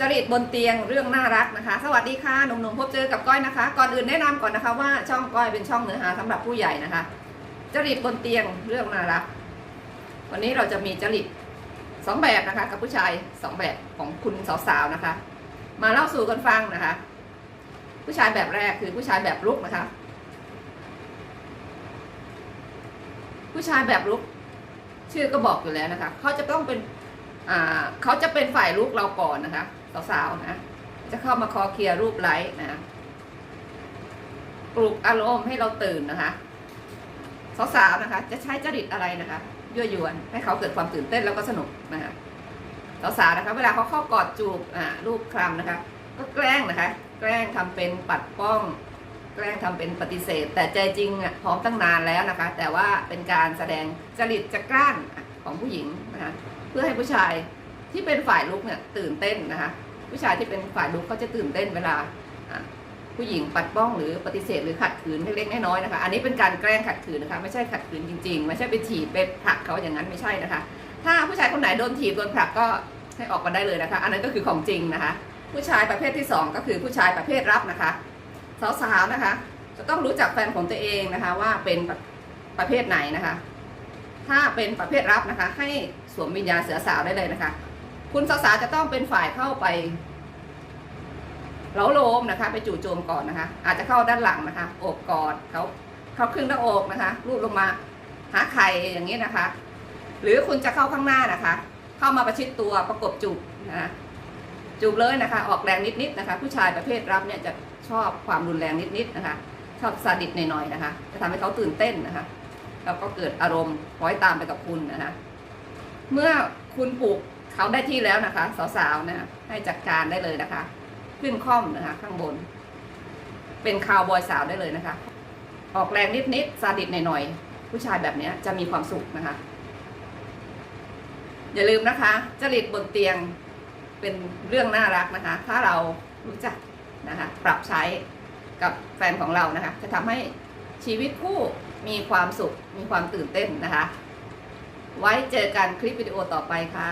จริตบนเตียงเรื่องน่ารักนะคะ สวัสดีค่ะหนุ่มๆพบเจอกับก้อยนะคะ ก่อนอื่นแนะนำก่อนนะคะว่าช่องก้อยเป็นช่องเนื้อหาสำหรับผู้ใหญ่นะคะ จริตบนเตียงเรื่องน่ารัก วันนี้เราจะมีจริตสองแบบนะคะ กับผู้ชายสองแบบของคุณสาวๆนะคะ มาเล่าสู่กันฟังนะคะ ผู้ชายแบบแรกคือผู้ชายแบบลุกนะคะ ผู้ชายแบบลุกชื่อก็บอกอยู่แล้วนะคะ เขาจะต้องเป็น เขาจะเป็นฝ่ายลุกเราก่อนนะคะสาวๆนะจะเข้ามาคอเคลียร์รูปไลท์นะปลุกอารมณ์ให้เราตื่นนะคะสาวๆนะคะ จะใช้จริตอะไรนะคะยั่วยวนให้เขาเกิดความตื่นเต้นแล้วก็สนุกนะคะสาวๆนะคะ เวลาเขาเข้ากอดจูบอ่ารูปคลำนะคะ ก็แกล้งนะคะ แกล้งทำเป็นปัดป้อง แกล้งทำเป็นปฏิเสธ แต่ใจจริงอะพร้อมตั้งนานแล้วนะคะ แต่ว่าเป็นการแสดงจริตจะกล้าน ของผู้หญิงนะคะเพื่อให้ผู้ชายที่เป็นฝ่ายลุกเนี่ยตื่นเต้นนะคะผู้ชายที่เป็นฝ่ายลุกเขาจะตื่นเต้นเวลาผู้หญิงปัดป้องหรือปฏิเสธหรือขัดขืนเล็กๆน้อยๆนะคะ อันนี้เป็นการแกล้งขัดขืนนะคะ ไม่ใช่ขัดขืนจริงๆ ไม่ใช่ไปถีบไปผลักเขาอย่างนั้นไม่ใช่นะคะ ถ้าผู้ชายคนไหนโดนถีบโดนผลักก็ให้ออกมาได้เลยนะคะ อันนั้นก็คือของจริงนะคะ ผู้ชายประเภทที่สองก็คือผู้ชายประเภทรับนะคะสาวๆนะคะ จะต้องรู้จักแฟนของตัวเองนะคะ ว่าเป็นประเภทไหนนะคะ ถ้าเป็นประเภทรับนะคะ ให้สวมวิญญาณเสือสาวได้เลยนะคะ คุณสาวๆจะต้องเป็นฝ่ายเข้าไปเล้าโลมนะคะ ไปจู่โจมก่อนนะคะ อาจจะเข้าด้านหลังนะคะโอบกอดเขาเขาครึ่งหน้าอกนะคะลูบลงมาหาไข่อย่างนี้นะคะ หรือคุณจะเข้าข้างหน้านะคะ เข้ามาประชิดตัวประกบจูบนะคะจูบเลยนะคะ ออกแรงนิดๆนะคะ ผู้ชายประเภทรับเนี่ยจะชอบความรุนแรงนิดๆนะคะ ชอบซาดิสหน่อยๆนะคะ จะทำให้เขาตื่นเต้นนะคะ แล้วก็เกิดอารมณ์คล้อยตามไปกับคุณนะคะเมื่อคุณปลูกเขาได้ที่แล้วนะคะ สาวๆนะให้จัดการได้เลยนะคะ ขึ้นค่อมนะคะ ข้างบน เป็นคาวบอยสาวได้เลยนะคะ ออกแรงนิดๆซาดิสหน่อยๆผู้ชายแบบนี้จะมีความสุขนะคะ อย่าลืมนะคะ จริตบนเตียงเป็นเรื่องน่ารักนะคะ ถ้าเรารู้จักนะคะ ปรับใช้กับแฟนของเรานะคะ จะทำให้ชีวิตคู่ มีความสุข มีความตื่นเต้นนะคะ ไว้เจอกันคลิปวิดีโอต่อไปค่ะ